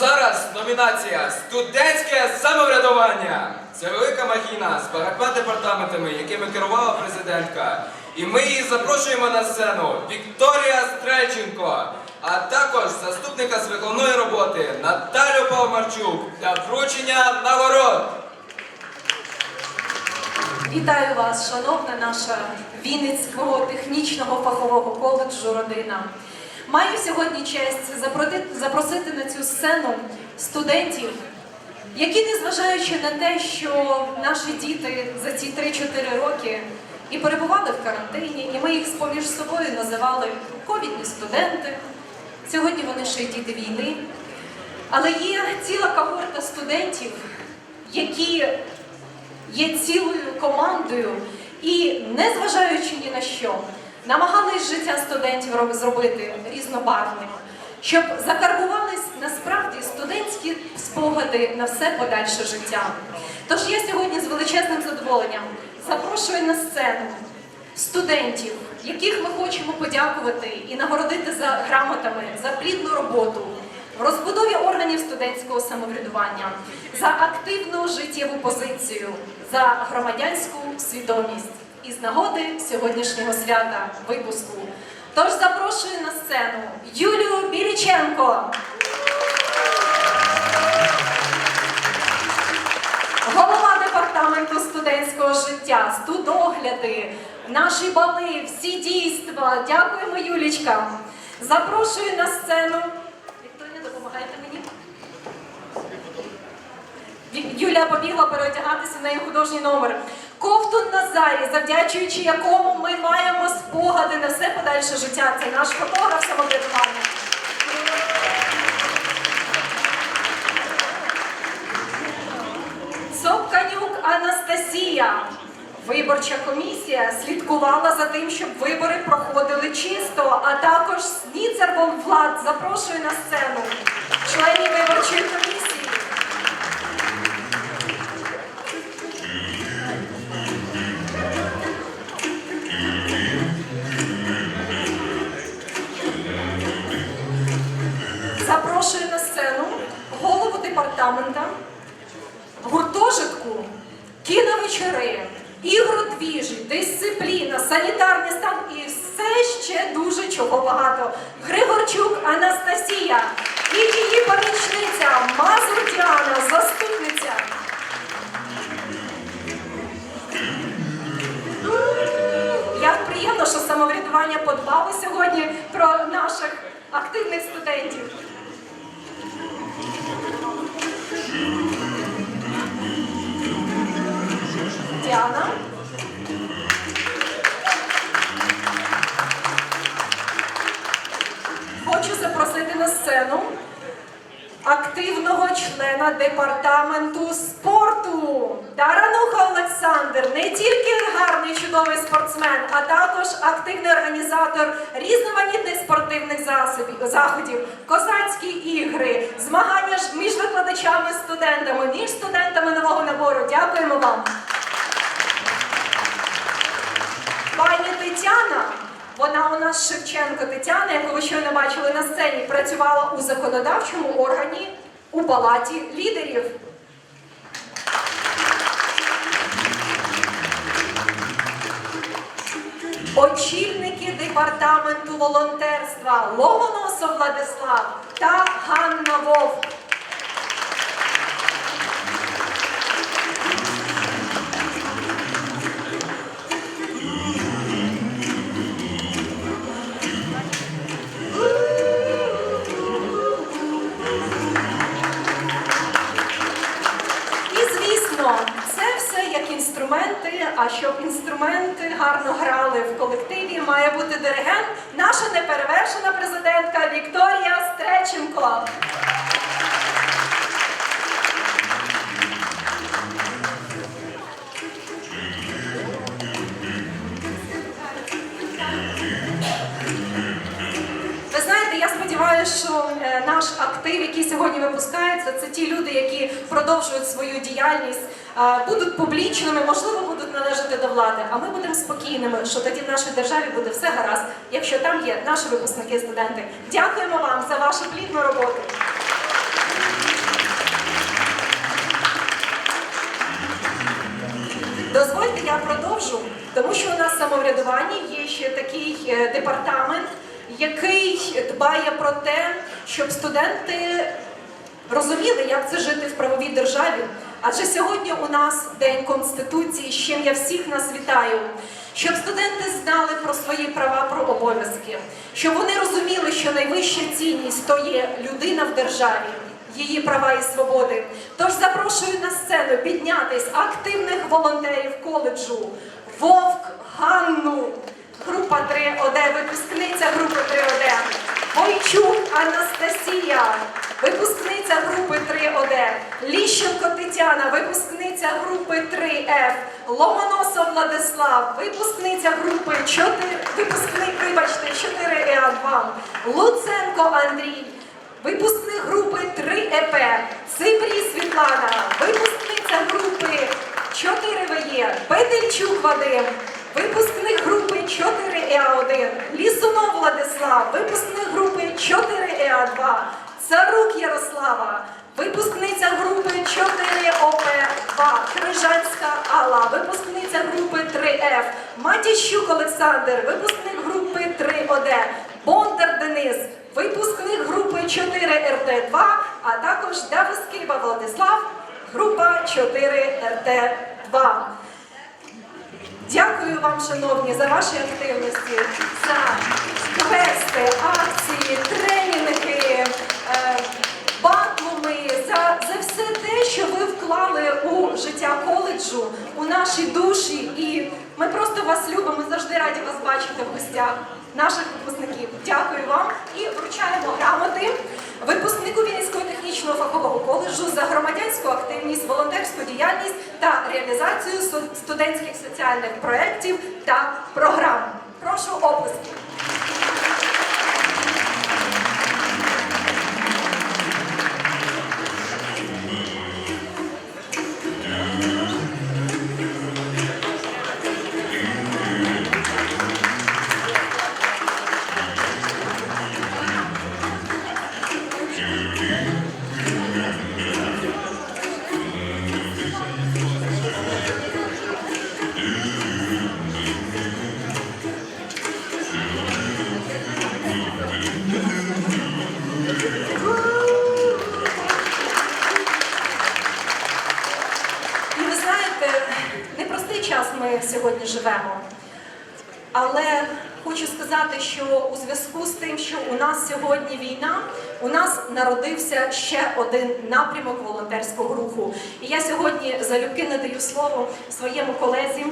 зараз номінація Студентське самоврядування. Це велика махіна з багатьма департаментами, якими керувала президентка. І ми її запрошуємо на сцену Вікторія Стрельченко, а також заступника з виконної роботи Наталю Павмарчук для вручення нагород. Вітаю вас, шановна наша Вінницького технічного фахового коледжу Родина. Маю сьогодні честь запросити на цю сцену студентів, які, незважаючи на те, що наші діти за ці 3-4 роки і перебували в карантині, і ми їх поміж собою називали ковідні студенти. Сьогодні вони ще й діти війни. Але є ціла когорта студентів, які є цілою командою і, незважаючи ні на що, намагались життя студентів зробити різнобарвним, щоб закарбувались насправді студентські спогади на все подальше життя. Тож я сьогодні з величезним задоволенням запрошую на сцену студентів, яких ми хочемо подякувати і нагородити за грамотами за плідну роботу в розбудові органів студентського самоврядування, за активну життєву позицію, за громадянську свідомість і з нагоди сьогоднішнього свята випуску. Тож запрошую на сцену Юлію Біліченко. Голова департаменту студентського життя, студогляди, наші бали, всі дійства. Дякуємо, Юлічка. Запрошую на сцену. Вікторія, допомагайте мені. Юля побігла переодягатися в неї художній номер. Ковтун Назарі, завдячуючи якому ми маємо спогади на все подальше життя. Це наш фотограф самоврядування. Цопканюк Анастасія. Виборча комісія слідкувала за тим, щоб вибори проходили чисто, а також Сніцервом Влад запрошую на сцену членів виборчої комісії. Департамента гуртожитку, кіновечори, ігродвіжі, дисципліна, санітарний стан і все ще дуже чого багато. Григорчук Анастасія і її помічниця Мазур Діана, заступниця. Як приємно, що самоврядування подбало сьогодні про наших активних студентів. Діана. Хочу запросити на сцену активного члена департаменту спорту Тарануха Олександр. Не тільки гарний чудовий спортсмен, а також активний організатор різноманітних спортивних засобів, заходів, козацькі ігри, змагання між викладачами, студентами, між студентами нового набору. Дякуємо вам. Тетяна, вона у нас Шевченко Тетяна, яку ви щойно бачили на сцені, працювала у законодавчому органі у палаті лідерів. Очільники департаменту волонтерства Ломоносов Владислав та Ганна Вовк. А щоб інструменти гарно грали в колективі, має бути диригент, наша неперевершена президентка Вікторія Стреченко. Що е, наш актив, який сьогодні випускається, це ті люди, які продовжують свою діяльність, е, будуть публічними, можливо, належати до влади, а ми будемо спокійними, що тоді в нашій державі буде все гаразд, якщо там є наші випускники, студенти. Дякуємо вам за вашу плідну роботу. Дозвольте, я продовжу, тому що у нас в самоврядуванні є ще такий е, департамент, який дбає про те, щоб студенти розуміли, як це жити в правовій державі. Адже сьогодні у нас День Конституції, з чим я всіх нас вітаю. Щоб студенти знали про свої права, про обов'язки, щоб вони розуміли, що найвища цінність то є людина в державі, її права і свободи. Тож запрошую на сцену піднятись активних волонтерів коледжу Вовк Ганну, група 3ОД, випускниця групи 3ОД, Бойчук Анастасія, випускниця групи 3ОД, Ліщенко Тетяна, випускниця групи 3Ф, Ломоносов Владислав, випускниця групи 4, випускник, вибачте, 4Е2, Луценко Андрій, випускник групи 3ЕП, Цибрій Світлана, випускниця групи 4ВЄ, Петельчук Вадим, випускник групи 4ЕА1, Лісунов Владислав, випускник групи 4ЕА2, Царук Ярослава, випускниця групи 4ОП2, Крижанська Алла, випускниця групи 3Ф, Матіщук Олександр, випускник групи 3ОД, Бондар Денис, випускник групи 4РТ2, а також Давискиба Владислав, група 4РТ2. Дякую вам, шановні, за ваші активності, за квести, акції, тренінги, е, батлуми, за, за все те, що ви вклали у життя коледжу, у наші душі. І ми просто вас любимо, ми завжди раді вас бачити в гостях наших випускників. Дякую вам і вручаємо грамоти випускнику Вінницького технічного фахового коледжу за громадянську активність, волонтерську діяльність та реалізацію студентських соціальних проєктів та програм. Прошу оплески. Сьогодні живемо. Але хочу сказати, що у зв'язку з тим, що у нас сьогодні війна, у нас народився ще один напрямок волонтерського руху. І я сьогодні залюбки надаю слово своєму колезі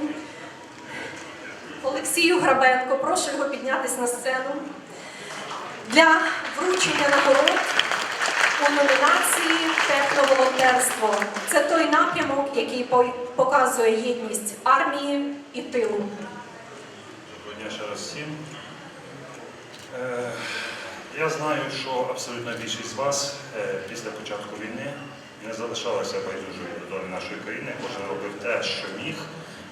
Олексію Грабенко. Прошу його піднятися на сцену для вручення нагород у номінації Техноволонтерство. Це той напрямок, який показує єдність армії і тилу. Доброго дня ще раз всім. Е, Я знаю, що абсолютна більшість з вас е, після початку війни не залишалася байдужою до нашої країни. Кожен робив те, що міг,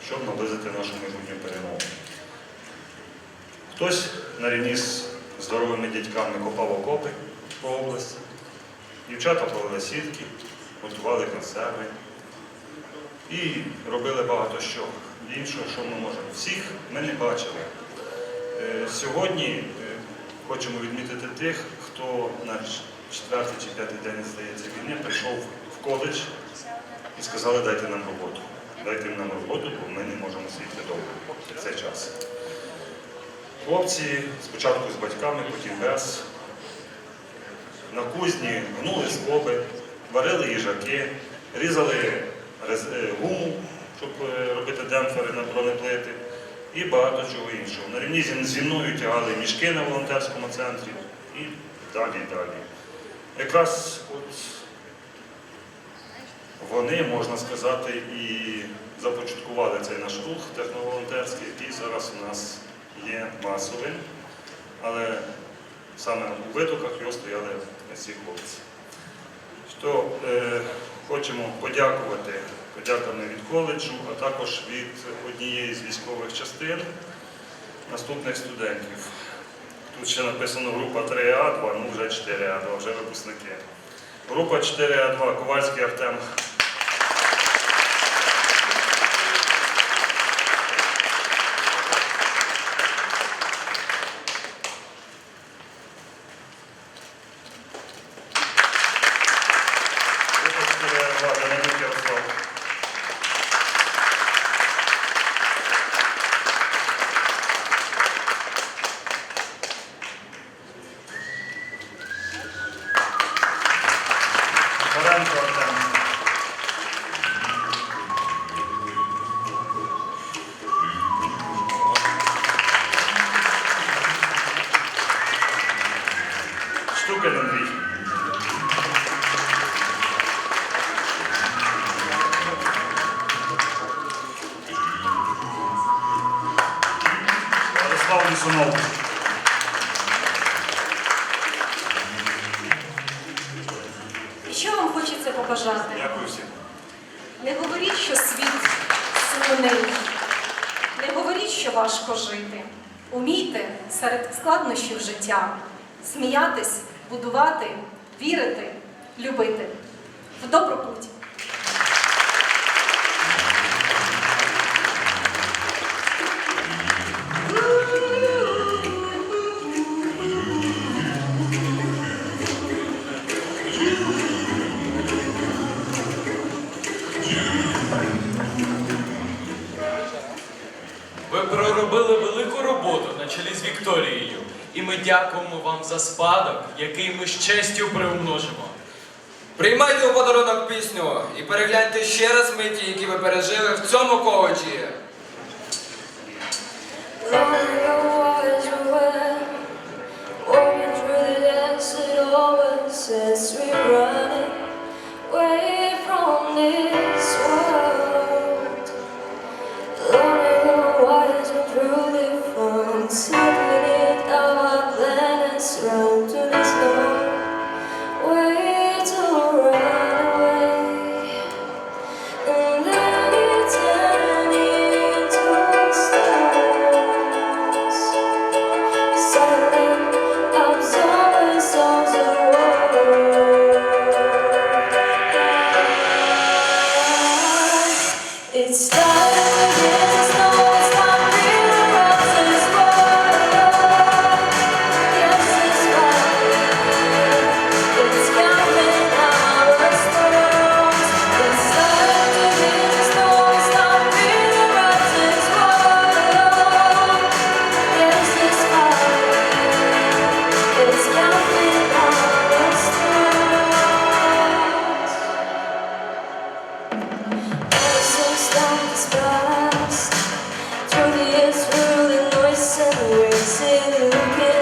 щоб наблизити нашу майбутню перемогу. Хтось на рівні з здоровими дядьками копав окопи по області, дівчата плели сітки, готували консерви і робили багато що іншого, що ми можемо. Всіх ми не бачили. Е, Сьогодні е, хочемо відмітити тих, хто на четвертий чи п'ятий день, здається, війни прийшов в коледж і сказали, дайте нам роботу. Дайте нам роботу, бо ми не можемо сидіти довго цей час. Хлопці спочатку з батьками, потім без. На кузні гнули скоби, варили їжаки, різали е, гуму, щоб е, робити демпфери на бронеплити, і багато чого іншого. На рівні зі- мною тягали мішки на волонтерському центрі і далі, далі. Якраз от вони, можна сказати, і започаткували цей наш рух техноволонтерський, який зараз у нас є масовим. Саме у витоках його стояли ці хлопці. Що е, хочемо подякувати подяками від коледжу, а також від однієї з військових частин наступних студентів. Тут ще написано група 3А2, ну вже 4А2, вже випускники. Група 4А2, Ковальський Артем. постанову. Що вам хочеться побажати? Дякую всім. Не говоріть, що світ сумний. Не говоріть, що важко жити. Умійте серед складнощів життя сміятись, будувати, вірити, любити. В добру путь! Ви проробили велику роботу на чолі з Вікторією, і ми дякуємо вам за спадок, який ми з честю приумножимо. Приймайте у подарунок пісню і перегляньте ще раз миті, які ви пережили в цьому коледжі. started. Through the years, through noise and racing, looking.